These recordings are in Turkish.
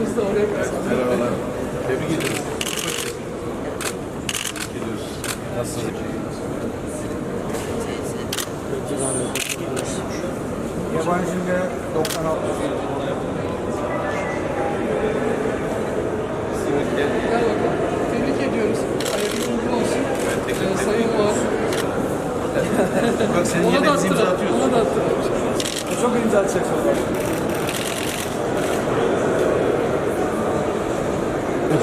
Biz de oraya kazandık. Merhabalar. Tebrik ederiz. Gidiyoruz. Nasılsınız? Yabancı ve 96. Gel bakalım. Tebrik ediyoruz. Hayırlı uğurlu olsun. Ee, Sayın Var. Bak yerine biz imza atıyoruz. Ona da attıralım. Çok imza atacak sonra. Biz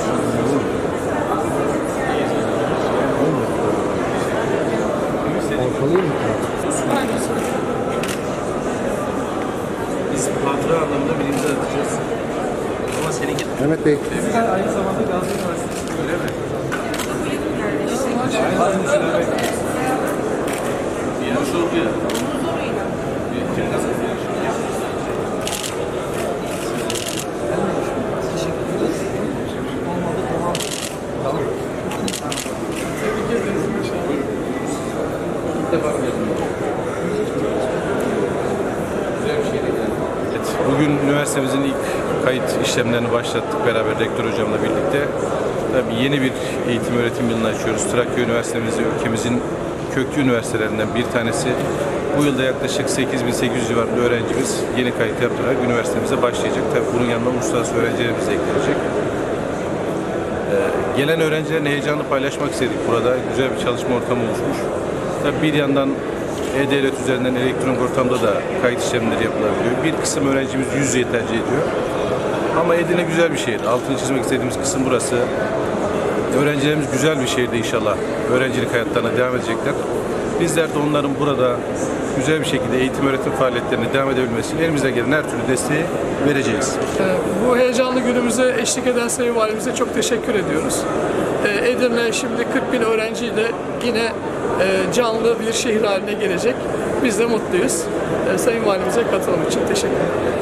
hatıra anlamında bir imza atacağız. Ama seninki Mehmet Bey. Sizler aynı zamanda Gazi İlk defa bir şey. Evet, bugün üniversitemizin ilk kayıt işlemlerini başlattık beraber rektör hocamla birlikte. Tabii yeni bir eğitim öğretim yılını açıyoruz. Trakya Üniversitemiz ülkemizin köklü üniversitelerinden bir tanesi. Bu yılda yaklaşık 8800 civarında öğrencimiz yeni kayıt yaptırarak üniversitemize başlayacak. Tabii bunun yanında uluslararası öğrencilerimiz de eklenecek. Gelen öğrencilerin heyecanını paylaşmak istedik burada. Güzel bir çalışma ortamı oluşmuş. Tabii bir yandan e-devlet üzerinden elektronik ortamda da kayıt işlemleri yapılabiliyor. Bir kısım öğrencimiz yüz yüze tercih ediyor. Ama Edirne güzel bir şehir. Altını çizmek istediğimiz kısım burası. Öğrencilerimiz güzel bir şehirde inşallah öğrencilik hayatlarına devam edecekler. Bizler de onların burada güzel bir şekilde eğitim öğretim faaliyetlerine devam edebilmesi için gelen her türlü desteği vereceğiz. Ee, Bu heyecanlı günümüze eşlik eden Sayın Valimize çok teşekkür ediyoruz. Ee, Edirne şimdi 40 bin öğrenciyle yine e, canlı bir şehir haline gelecek. Biz de mutluyuz. Ee, Sayın Valimize katılım için teşekkür ederim.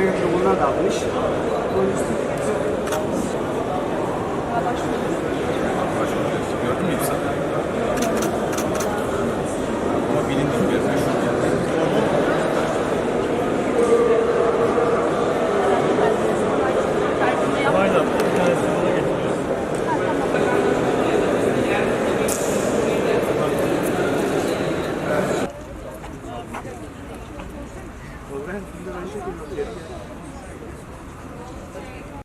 Elektronik bunlar da almış. Onun üstü Başvuruyorsun. Gördün mü İpsa? Problem. Şimdi ben şey